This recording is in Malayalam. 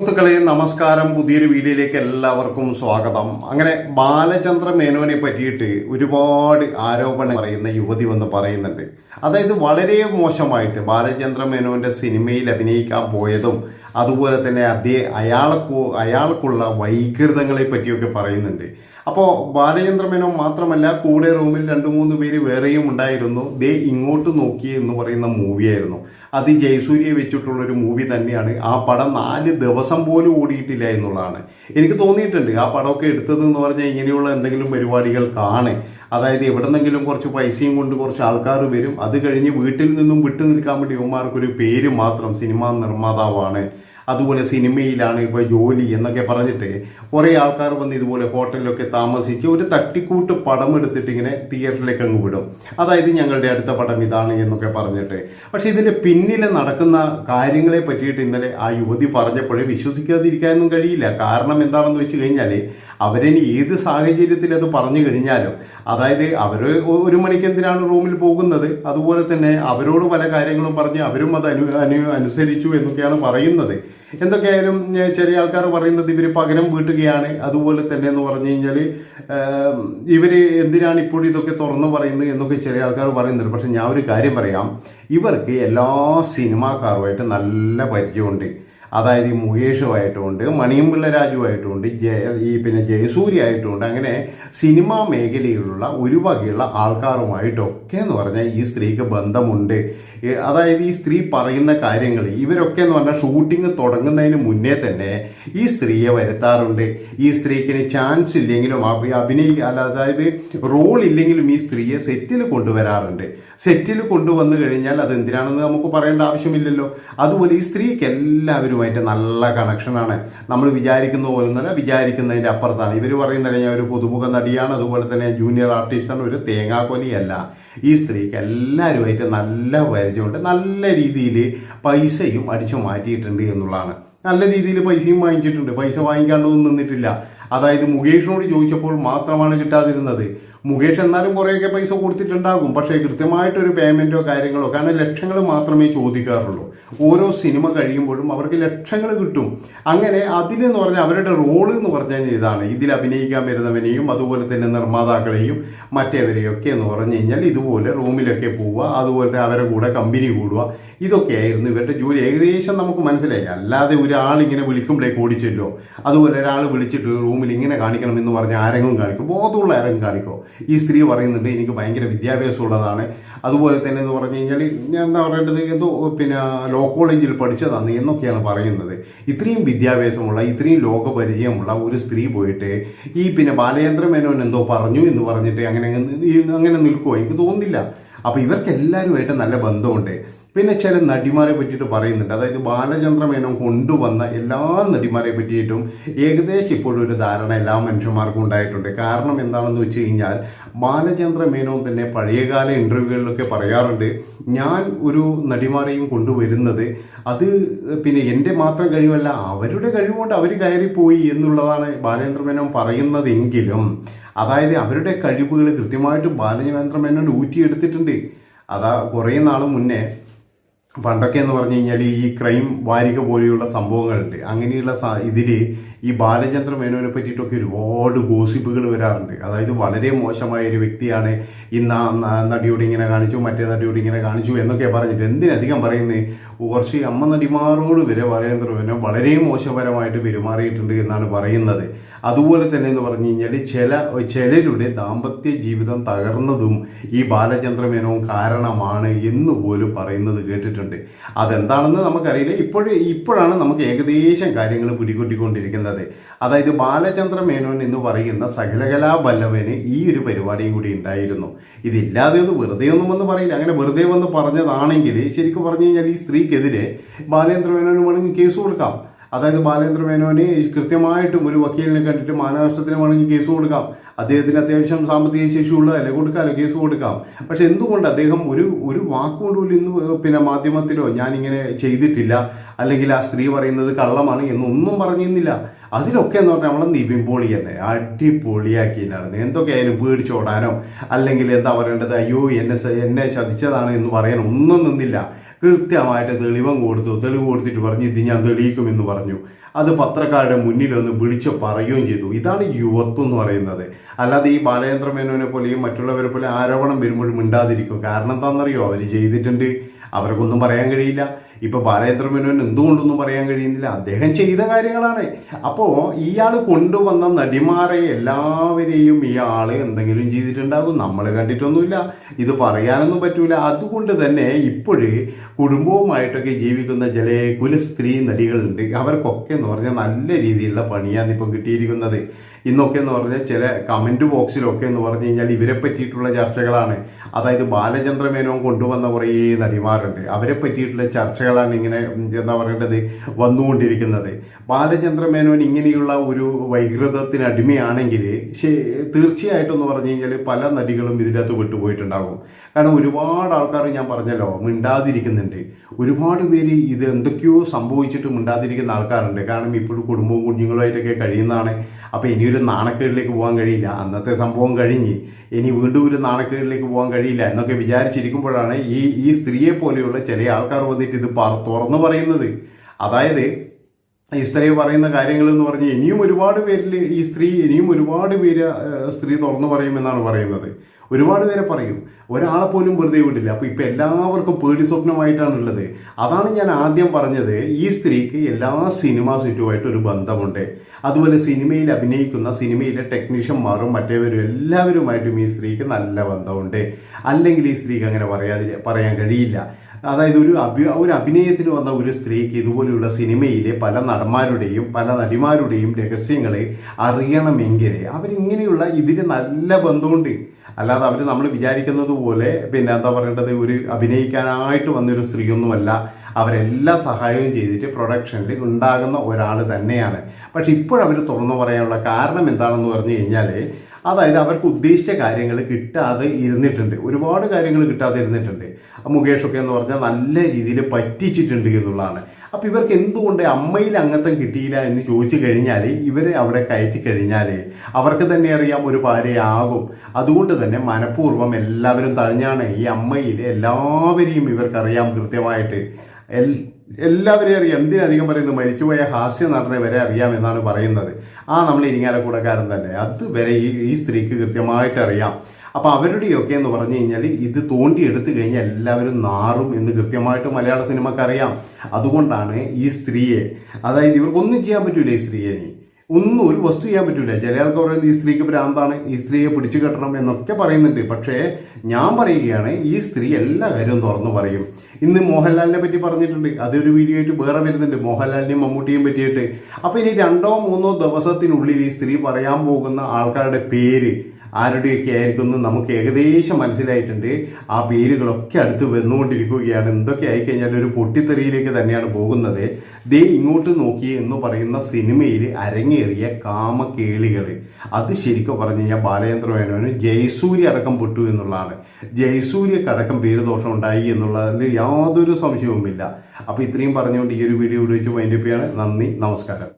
സുഹൃത്തുക്കളെ നമസ്കാരം. പുതിയൊരു വീഡിയോയിലേക്ക് എല്ലാവർക്കും സ്വാഗതം. അങ്ങനെ ബാലചന്ദ്ര മേനോനെ പറ്റിയിട്ട് ഒരുപാട് ആരോപണം പറയുന്ന യുവതി വന്ന് പറയുന്നുണ്ട്. അതായത് വളരെ മോശമായിട്ട് ബാലചന്ദ്ര മേനോന്റെ സിനിമയിൽ അഭിനയിക്കാൻ പോയതും അതുപോലെ തന്നെ അദ്ദേഹം അയാൾക്ക് അയാൾക്കുള്ള വൈകൃതങ്ങളെ പറ്റിയൊക്കെ പറയുന്നുണ്ട്. അപ്പോൾ ബാലചന്ദ്ര മേനോൻ മാത്രമല്ല കൂടെ റൂമിൽ രണ്ട് മൂന്ന് പേര് വേറെയും ഉണ്ടായിരുന്നു. ദേ ഇങ്ങോട്ട് നോക്കി എന്ന് പറയുന്ന മൂവിയായിരുന്നു. അത് ജയസൂര്യയെ വെച്ചിട്ടുള്ള ഒരു മൂവി തന്നെയാണ്. ആ പടം നാല് ദിവസം പോലും ഓടിയിട്ടില്ല എന്നുള്ളതാണ്. എനിക്ക് തോന്നിയിട്ടുണ്ട് ആ പടമൊക്കെ എടുത്തത് എന്ന് പറഞ്ഞാൽ ഇങ്ങനെയുള്ള എന്തെങ്കിലും പരിപാടികൾക്കാണ് അതായത് എവിടെന്നെങ്കിലും കുറച്ച് പൈസയും കൊണ്ട് കുറച്ച് ആൾക്കാർ വരും. അത് കഴിഞ്ഞ് വീട്ടിൽ നിന്നും വിട്ടു നിൽക്കാൻ വേണ്ടി ഇവന്മാർക്കൊരു പേര് മാത്രം സിനിമാ നിർമ്മാതാവാണ്. അതുപോലെ സിനിമയിലാണ് ഇപ്പോൾ ജോലി എന്നൊക്കെ പറഞ്ഞിട്ട് കുറേ ആൾക്കാർ വന്ന് ഇതുപോലെ ഹോട്ടലിലൊക്കെ താമസിച്ച് ഒരു തട്ടിക്കൂട്ട് പടം എടുത്തിട്ട് ഇങ്ങനെ തിയേറ്ററിലേക്ക് അങ്ങ് വിടും. അതായത് ഞങ്ങളുടെ അടുത്ത പടം ഇതാണ് എന്നൊക്കെ പറഞ്ഞിട്ട്. പക്ഷേ ഇതിന്റെ പിന്നിൽ നടക്കുന്ന കാര്യങ്ങളെ പറ്റിയിട്ട് ഇന്നലെ ആ യുവതി പറഞ്ഞപ്പോഴേ വിശ്വസിക്കാതിരിക്കാനൊന്നും കഴിയില്ല. കാരണം എന്താണെന്ന് വെച്ച് കഴിഞ്ഞാൽ അവരിനി ഏത് സാഹചര്യത്തിൽ അത് പറഞ്ഞു കഴിഞ്ഞാലും അതായത് അവർ ഒരു മണിക്ക് എന്തിനാണ് റൂമിൽ പോകുന്നത്? അതുപോലെ തന്നെ അവരോട് പല കാര്യങ്ങളും പറഞ്ഞ് അവരും അത് അനു അനു അനുസരിച്ചു എന്നൊക്കെയാണ് പറയുന്നത്. എന്തൊക്കെയായാലും ചെറിയ ആൾക്കാർ പറയുന്നത് ഇവർ പകരം വീട്ടുകയാണ്. അതുപോലെ തന്നെ എന്ന് പറഞ്ഞു കഴിഞ്ഞാൽ ഇവർ എന്തിനാണ് ഇപ്പോഴും ഇതൊക്കെ തുറന്നു പറയുന്നത് എന്നൊക്കെ ചെറിയ ആൾക്കാർ പറയുന്നുണ്ട്. പക്ഷെ ഞാൻ ഒരു കാര്യം പറയാം. ഇവർക്ക് എല്ലാ സിനിമാക്കാരുമായിട്ട് നല്ല പരിചയമുണ്ട്. അതായത് ഈ മുകേഷുമായിട്ടുമുണ്ട് മണിയമ്പിള്ള രാജുവായിട്ടുമുണ്ട് ജയ ഈ പിന്നെ ജയസൂര്യ ആയിട്ടുമുണ്ട് അങ്ങനെ സിനിമാ മേഖലയിലുള്ള ഒരു വകയുള്ള ആൾക്കാരുമായിട്ടൊക്കെ എന്ന് പറഞ്ഞാൽ ഈ സ്ത്രീക്ക് ബന്ധമുണ്ട്. അതായത് ഈ സ്ത്രീ പറയുന്ന കാര്യങ്ങൾ ഇവരൊക്കെ എന്ന് പറഞ്ഞാൽ ഷൂട്ടിംഗ് തുടങ്ങുന്നതിന് മുന്നേ തന്നെ ഈ സ്ത്രീയെ വരുത്താറുണ്ട്. ഈ സ്ത്രീക്കിന് ചാൻസ് ഇല്ലെങ്കിലും അഭി- അഭിനയി അല്ല അതായത് റോൾ ഇല്ലെങ്കിലും ഈ സ്ത്രീയെ സെറ്റിൽ കൊണ്ടുവരാറുണ്ട്. സെറ്റിൽ കൊണ്ടുവന്നു കഴിഞ്ഞാൽ അത് എന്തിനാണെന്ന് നമുക്ക് പറയേണ്ട ആവശ്യമില്ലല്ലോ. അതുപോലെ ഈ സ്ത്രീക്ക് എല്ലാവരുമായിട്ട് നല്ല കണക്ഷനാണ് നമ്മൾ വിചാരിക്കുന്ന പോലെ തന്നെ വിചാരിക്കുന്നതിന്റെ അപ്പുറത്താണ്. ഇവർ പറയുന്നത് ഞാൻ ഒരു പുതുമുഖ നടിയാണ് അതുപോലെ തന്നെ ജൂനിയർ ആർട്ടിസ്റ്റാണ് ഒരു തേങ്ങാക്കൊലിയല്ല ഈ സ്ത്രീക്ക് എല്ലാവരുമായിട്ട് നല്ല പരിചയമുണ്ട് നല്ല രീതിയിൽ പൈസയും അടിച്ചു മാറ്റിയിട്ടുണ്ട് എന്നുള്ളതാണ്. നല്ല രീതിയിൽ പൈസയും വാങ്ങിച്ചിട്ടുണ്ട്. പൈസ വാങ്ങിക്കാണ്ടൊന്നും നിന്നിട്ടില്ല. അതായത് മുകേഷിനോട് ചോദിച്ചപ്പോൾ മാത്രമാണ് കിട്ടാതിരുന്നത്. മുകേഷ് എന്നാലും കുറേയൊക്കെ പൈസ കൊടുത്തിട്ടുണ്ടാകും. പക്ഷേ കൃത്യമായിട്ടൊരു പേയ്മെന്റോ കാര്യങ്ങളോ കാരണം ലക്ഷങ്ങൾ മാത്രമേ ചോദിക്കാറുള്ളൂ. ഓരോ സിനിമ കഴിയുമ്പോഴും അവർക്ക് ലക്ഷങ്ങൾ കിട്ടും. അങ്ങനെ അതിലെന്ന് പറഞ്ഞാൽ അവരുടെ റോൾ എന്ന് പറഞ്ഞാൽ ഇതാണ്. ഇതിൽ അഭിനയിക്കാൻ വരുന്നവനെയും അതുപോലെ തന്നെ നിർമ്മാതാക്കളെയും മറ്റേവരെയൊക്കെ എന്ന് പറഞ്ഞു കഴിഞ്ഞാൽ ഇതുപോലെ റൂമിലൊക്കെ പോവുക അതുപോലെ തന്നെ അവരുടെ കൂടെ കമ്പനി കൂടുക ഇതൊക്കെയായിരുന്നു ഇവരുടെ ജോലി. ഏകദേശം നമുക്ക് മനസ്സിലായി. അല്ലാതെ ഒരാൾ ഇങ്ങനെ ഓടിച്ചല്ലോ അതുപോലെ ഒരാൾ വിളിച്ചിട്ട് റൂമിൽ ഇങ്ങനെ കാണിക്കണം എന്ന് പറഞ്ഞ് ആരെങ്കിലും കാണിക്കും. ബോധമുള്ള ആരെങ്കിലും കാണിക്കോ. ഈ സ്ത്രീ പറയുന്നുണ്ട് എനിക്ക് ഭയങ്കര വിദ്യാഭ്യാസമുള്ളതാണ്. അതുപോലെ തന്നെ എന്ന് പറഞ്ഞു കഴിഞ്ഞാൽ ഞാൻ എന്താ പറയേണ്ടത് എന്തോ പിന്നെ ലോ കോളേജിൽ പഠിച്ചതാണ് എന്നൊക്കെയാണ് പറയുന്നത്. ഇത്രയും വിദ്യാഭ്യാസമുള്ള ഇത്രയും ലോകപരിചയമുള്ള ഒരു സ്ത്രീ പോയിട്ട് ഈ പിന്നെ ബാലചന്ദ്ര മേനോൻ എന്തോ പറഞ്ഞു എന്ന് പറഞ്ഞിട്ട് അങ്ങനെ അങ്ങനെ നിൽക്കുമോ എനിക്ക് തോന്നുന്നില്ല. അപ്പോൾ ഇവർക്ക് എല്ലാവരുമായിട്ട് നല്ല ബന്ധമുണ്ട്. പിന്നെ ചില നടിമാരെ പറ്റിയിട്ട് പറയുന്നുണ്ട്. അതായത് ബാലചന്ദ്ര മേനോൻ കൊണ്ടുവന്ന എല്ലാ നടിമാരെ പറ്റിയിട്ടും ഏകദേശം ഇപ്പോഴും ഒരു ധാരണ എല്ലാ മനുഷ്യന്മാർക്കും ഉണ്ടായിട്ടുണ്ട്. കാരണം എന്താണെന്ന് വെച്ച് കഴിഞ്ഞാൽ ബാലചന്ദ്ര മേനോൻ തന്നെ പഴയകാല ഇന്റർവ്യൂകളിലൊക്കെ പറയാറുണ്ട് ഞാൻ ഒരു നടിമാരെയും കൊണ്ടുവരുന്നത് അത് പിന്നെ എന്റെ മാത്രം കഴിവല്ല അവരുടെ കഴിവുകൊണ്ട് അവർ കയറിപ്പോയി എന്നുള്ളതാണ് ബാലചന്ദ്ര മേനോൻ പറയുന്നതെങ്കിലും അതായത് അവരുടെ കഴിവുകൾ കൃത്യമായിട്ട് ബാലചന്ദ്ര മേനോൻ ഊറ്റിയെടുത്തിട്ടുണ്ട്. അതാ കുറേ നാൾ മുന്നേ പണ്ടൊക്കെ എന്ന് പറഞ്ഞു കഴിഞ്ഞാൽ ഈ ക്രൈം വാരിക പോലെയുള്ള സംഭവങ്ങളുണ്ട്. അങ്ങനെയുള്ള ഇതിൽ ഈ ബാലചന്ദ്ര മേനോനെ പറ്റിയിട്ടൊക്കെ ഒരുപാട് ഗോസിപ്പുകൾ വരാറുണ്ട്. അതായത് വളരെ മോശമായ ഒരു വ്യക്തിയാണ് ഇന്ന് നടിയോട് ഇങ്ങനെ കാണിച്ചു മറ്റേ നടിയോട് ഇങ്ങനെ കാണിച്ചു എന്നൊക്കെ പറഞ്ഞിട്ട് എന്തിനധികം പറയുന്നത് കുറച്ച് അമ്മ നടിമാരോട് വരെ ബാലചന്ദ്ര പിന്നെ വളരെ മോശപരമായിട്ട് പെരുമാറിയിട്ടുണ്ട് എന്നാണ് പറയുന്നത്. അതുപോലെ തന്നെ എന്ന് പറഞ്ഞു കഴിഞ്ഞാൽ ചില ചിലരുടെ ദാമ്പത്യ ജീവിതം തകർന്നതും ഈ ബാലചന്ദ്രമേനോൻ കാരണമാണ് എന്ന് പോലും പറയുന്നത് കേട്ടിട്ടുണ്ട്. അതെന്താണെന്ന് നമുക്കറിയില്ല. ഇപ്പോഴേ ഇപ്പോഴാണ് നമുക്ക് ഏകദേശം കാര്യങ്ങൾ പിടികൂട്ടിക്കൊണ്ടിരിക്കുന്നത് അതായത് ബാലചന്ദ്രമേനോൻ എന്ന് പറയുന്ന സകലകലാ ബല്ലവന് ഈ ഒരു പരിപാടിയും കൂടി ഉണ്ടായിരുന്നു. ഇതില്ലാതെ ഒന്ന് വെറുതെ ഒന്നും വന്ന് പറയില്ല. അങ്ങനെ വെറുതെ വന്ന് പറഞ്ഞതാണെങ്കിൽ ശരിക്കും പറഞ്ഞു കഴിഞ്ഞാൽ ഈ സ്ത്രീക്കെതിരെ ബാലേന്ദ്ര മേനോന് വേണമെങ്കിൽ കേസ് കൊടുക്കാം. അതായത് ബാലേന്ദ്ര മേനോനെ കൃത്യമായിട്ടും ഒരു വക്കീലിനെ കണ്ടിട്ട് മാനനഷ്ടത്തിന് വേണമെങ്കിൽ കേസ് കൊടുക്കാം. അദ്ദേഹത്തിന് അത്യാവശ്യം സാമ്പത്തിക ശേഷിയുള്ള അല്ലെ കൊടുക്കാമല്ലോ കേസ് കൊടുക്കാം. പക്ഷെ എന്തുകൊണ്ട് അദ്ദേഹം ഒരു ഒരു വാക്കുകൊണ്ട് പോലും ഇന്ന് പിന്നെ മാധ്യമത്തിലോ ഞാനിങ്ങനെ ചെയ്തിട്ടില്ല. അല്ലെങ്കിൽ ആ സ്ത്രീ പറയുന്നത് കള്ളമാണ് എന്നൊന്നും പറഞ്ഞിരുന്നില്ല. അതിലൊക്കെ എന്ന് പറഞ്ഞാൽ നമ്മളെ നിവിൻ പോളി തന്നെ അടിപൊളിയാക്കി നടന്നു എന്തൊക്കെയായാലും പേടിച്ചോടാനോ അല്ലെങ്കിൽ എന്താ പറയേണ്ടത് അയ്യോ എന്നെ എന്നെ ചതിച്ചതാണ് എന്ന് പറയാൻ ഒന്നും നിന്നില്ല. കൃത്യമായിട്ട് തെളിവം കൊടുത്തു. തെളിവ് കൊടുത്തിട്ട് പറഞ്ഞു ഇത് ഞാൻ തെളിയിക്കുമെന്ന് പറഞ്ഞു. അത് പത്രക്കാരുടെ മുന്നിൽ ഒന്ന് വിളിച്ച് പറയുകയും ചെയ്തു. ഇതാണ് യുവത്വം എന്ന് പറയുന്നത്. അല്ലാതെ ഈ ബാലചന്ദ്ര മേനോനെ പോലെയും മറ്റുള്ളവരെ പോലെ ആരോപണം വരുമ്പോഴും മിണ്ടാതിരിക്കും. കാരണം എന്താണെന്നറിയോ? അവർ ചെയ്തിട്ടുണ്ട്. അവർക്കൊന്നും പറയാൻ കഴിയില്ല. ഇപ്പൊ ബാലചന്ദ്ര മേനോൻ എന്തുകൊണ്ടൊന്നും പറയാൻ കഴിയുന്നില്ല? അദ്ദേഹം ചെയ്ത കാര്യങ്ങളാണ്. അപ്പോൾ ഇയാൾ കൊണ്ടുവന്ന നടിമാരെ എല്ലാവരെയും ഇയാൾ എന്തെങ്കിലും ചെയ്തിട്ടുണ്ടാകും. നമ്മൾ കണ്ടിട്ടൊന്നുമില്ല. ഇത് പറയാനൊന്നും പറ്റൂല. അതുകൊണ്ട് തന്നെ ഇപ്പോഴ് കുടുംബവുമായിട്ടൊക്കെ ജീവിക്കുന്ന ചില കുലസ്ത്രീ നടികളുണ്ട്. അവർക്കൊക്കെ എന്ന് പറഞ്ഞാൽ നല്ല രീതിയിലുള്ള പണിയാണ് ഇപ്പം കിട്ടിയിരിക്കുന്നത്. ഇന്നൊക്കെ എന്ന് പറഞ്ഞാൽ ചില കമന്റ് ബോക്സിലൊക്കെ എന്ന് പറഞ്ഞു കഴിഞ്ഞാൽ ഇവരെ പറ്റിയിട്ടുള്ള ചർച്ചകളാണ്. അതായത് ബാലചന്ദ്ര മേനോൻ കൊണ്ടുവന്ന കുറേ നടിമാരുണ്ട്. അവരെ പറ്റിയിട്ടുള്ള ചർച്ചകളാണ് ഇങ്ങനെ എന്താ പറയേണ്ടത് വന്നുകൊണ്ടിരിക്കുന്നത്. ബാലചന്ദ്ര മേനോൻ ഇങ്ങനെയുള്ള ഒരു വൈകൃതത്തിന് അടിമയാണെങ്കിൽ തീർച്ചയായിട്ടും എന്ന് പറഞ്ഞു കഴിഞ്ഞാൽ പല നടികളും ഇതിനകത്ത് വിട്ടുപോയിട്ടുണ്ടാകും. കാരണം ഒരുപാട് ആൾക്കാർ ഞാൻ പറഞ്ഞല്ലോ മിണ്ടാതിരിക്കുന്നുണ്ട്. ഒരുപാട് പേര് ഇത് എന്തൊക്കെയോ സംഭവിച്ചിട്ട് മിണ്ടാതിരിക്കുന്ന ആൾക്കാരുണ്ട്. കാരണം ഇപ്പോഴും കുടുംബവും കുഞ്ഞുങ്ങളുമായിട്ടൊക്കെ കഴിയുന്നതാണ്. അപ്പോൾ ഇനിയൊരു നാണക്കേടിലേക്ക് പോകാൻ കഴിയില്ല. അന്നത്തെ സംഭവം കഴിഞ്ഞ് ഇനി വീണ്ടും ഒരു നാണക്കേടിലേക്ക് പോകാൻ കഴിയില്ല എന്നൊക്കെ വിചാരിച്ചിരിക്കുമ്പോഴാണ് ഈ ഈ സ്ത്രീയെ പോലെയുള്ള ചില ആൾക്കാർ വന്നിട്ട് ഇത് തുറന്നു പറയുന്നത്. അതായത് ഈ സ്ത്രീ പറയുന്ന കാര്യങ്ങൾ എന്ന് പറഞ്ഞ് ഇനിയും ഒരുപാട് പേരിൽ ഈ സ്ത്രീ ഇനിയും ഒരുപാട് പേര് സ്ത്രീ തുറന്നു പറയുമെന്നാണ് പറയുന്നത്. ഒരുപാട് പേരെ പറയും ഒരാളെ പോലും വെറുതെ വിടില്ല. അപ്പോൾ ഇപ്പൊ എല്ലാവർക്കും പേടി സ്വപ്നമായിട്ടാണ് ഉള്ളത് അതാണ് ഞാൻ ആദ്യം പറഞ്ഞത്. ഈ സ്ത്രീക്ക് എല്ലാ സിനിമാ സെറ്റുമായിട്ട് ഒരു ബന്ധമുണ്ട്. അതുപോലെ സിനിമയിൽ അഭിനയിക്കുന്ന സിനിമയിലെ ടെക്നീഷ്യന്മാരും മറ്റേവരും എല്ലാവരുമായിട്ടും ഈ സ്ത്രീക്ക് നല്ല ബന്ധമുണ്ട്. അല്ലെങ്കിൽ ഈ സ്ത്രീക്ക് അങ്ങനെ പറയാതി പറയാൻ കഴിയില്ല. അതായത് ഒരു അഭി ഒരു അഭിനയത്തിന് വന്ന ഒരു സ്ത്രീക്ക് ഇതുപോലെയുള്ള സിനിമയിലെ പല നടന്മാരുടെയും പല നടിമാരുടെയും രഹസ്യങ്ങളെ അറിയണമെങ്കിൽ അവരിങ്ങനെയുള്ള ഇതിന് നല്ല ബന്ധമുണ്ട്. അല്ലാതെ അവർ നമ്മൾ വിചാരിക്കുന്നത് പോലെ പിന്നെ എന്താ പറയേണ്ടത് ഒരു അഭിനയിക്കാനായിട്ട് വന്നൊരു സ്ത്രീയൊന്നുമല്ല. അവരെല്ലാ സഹായവും ചെയ്തിട്ട് പ്രൊഡക്ഷനിൽ ഉണ്ടാകുന്ന ഒരാൾ തന്നെയാണ്. പക്ഷെ ഇപ്പോഴവർ തുറന്നു പറയാനുള്ള കാരണം എന്താണെന്ന് പറഞ്ഞു കഴിഞ്ഞാൽ അതായത് അവർക്ക് ഉദ്ദേശിച്ച കാര്യങ്ങൾ കിട്ടാതെ ഇരുന്നിട്ടുണ്ട്. ഒരുപാട് കാര്യങ്ങൾ കിട്ടാതെ ഇരുന്നിട്ടുണ്ട്. മുകേഷൊക്കെ എന്ന് പറഞ്ഞാൽ നല്ല രീതിയിൽ പറ്റിച്ചിട്ടുണ്ട് എന്നുള്ളതാണ്. അപ്പം ഇവർക്ക് എന്തുകൊണ്ട് അമ്മയിൽ അംഗത്വം കിട്ടിയില്ല എന്ന് ചോദിച്ചു കഴിഞ്ഞാൽ ഇവരെ അവിടെ കയറ്റി കഴിഞ്ഞാൽ അവർക്ക് തന്നെ അറിയാം ഒരു ഭാര്യയാകും. അതുകൊണ്ട് തന്നെ മനഃപൂർവം എല്ലാവരും തഴഞ്ഞാണ് ഈ അമ്മയിൽ എല്ലാവരെയും ഇവർക്കറിയാം കൃത്യമായിട്ട്. എല്ലാവരെയും അറിയാം. എന്തിനധികം പറയുന്നത്? മരിച്ചുപോയ ഹാസ്യ നടനെ വരെ അറിയാം എന്നാണ് പറയുന്നത്. ആ നമ്മൾ ഇരിങ്ങാലക്കൂടക്കാരൻ തന്നെ. അത് വരെ ഈ ഈ സ്ത്രീക്ക് കൃത്യമായിട്ട് അറിയാം. അപ്പൊ അവരുടെയൊക്കെ എന്ന് പറഞ്ഞു കഴിഞ്ഞാൽ ഇത് തോണ്ടി എടുത്തു കഴിഞ്ഞാൽ എല്ലാവരും നാറും എന്ന് കൃത്യമായിട്ട് മലയാള സിനിമക്കറിയാം അതുകൊണ്ടാണ് ഈ സ്ത്രീയെ അതായത് ഇവർക്കൊന്നും ചെയ്യാൻ പറ്റൂല ഈ സ്ത്രീയെ ഒന്നും ഒരു വസ്തു ചെയ്യാൻ പറ്റൂല. ചില ആൾക്കാർ പറയുന്നത് ഈ സ്ത്രീക്ക് പ്രാന്താണ് ഈ സ്ത്രീയെ പിടിച്ചു കെട്ടണം എന്നൊക്കെ പറയുന്നുണ്ട്. പക്ഷേ ഞാൻ പറയുകയാണ് ഈ സ്ത്രീ എല്ലാ കാര്യവും തുറന്നു പറയും. ഇന്ന് മോഹൻലാലിനെ പറ്റി പറഞ്ഞിട്ടുണ്ട്. അതൊരു വീഡിയോ ആയിട്ട് വേറെ വരുന്നുണ്ട്. മോഹൻലാലിനെയും മമ്മൂട്ടിയും പറ്റിയിട്ട്. അപ്പൊ ഇനി രണ്ടോ മൂന്നോ ദിവസത്തിനുള്ളിൽ ഈ സ്ത്രീ പറയാൻ പോകുന്ന ആൾക്കാരുടെ പേര് ആരുടെയൊക്കെ ആയിരിക്കും എന്ന് നമുക്ക് ഏകദേശം മനസ്സിലായിട്ടുണ്ട്. ആ പേരുകളൊക്കെ അടുത്ത് വന്നുകൊണ്ടിരിക്കുകയാണ്. എന്തൊക്കെ ആയിക്കഴിഞ്ഞാൽ ഒരു പൊട്ടിത്തെറിയിലേക്ക് തന്നെയാണ് പോകുന്നത്. ദേ ഇങ്ങോട്ട് നോക്കി എന്ന് പറയുന്ന സിനിമയിൽ അരങ്ങേറിയ കാമകേളികൾ അത് ശരിക്കും പറഞ്ഞു കഴിഞ്ഞാൽ ബാലചന്ദ്ര മേനോന് ജയസൂര്യ അടക്കം പൊട്ടു എന്നുള്ളതാണ്. ജയസൂര്യക്ക് അടക്കം പേര് ദോഷം ഉണ്ടായി എന്നുള്ളതിൽ യാതൊരു സംശയവുമില്ല. അപ്പോൾ ഇത്രയും പറഞ്ഞുകൊണ്ട് ഈ ഒരു വീഡിയോ വിളിച്ച് വൈൻഡപ്പ് നന്ദി നമസ്കാരം.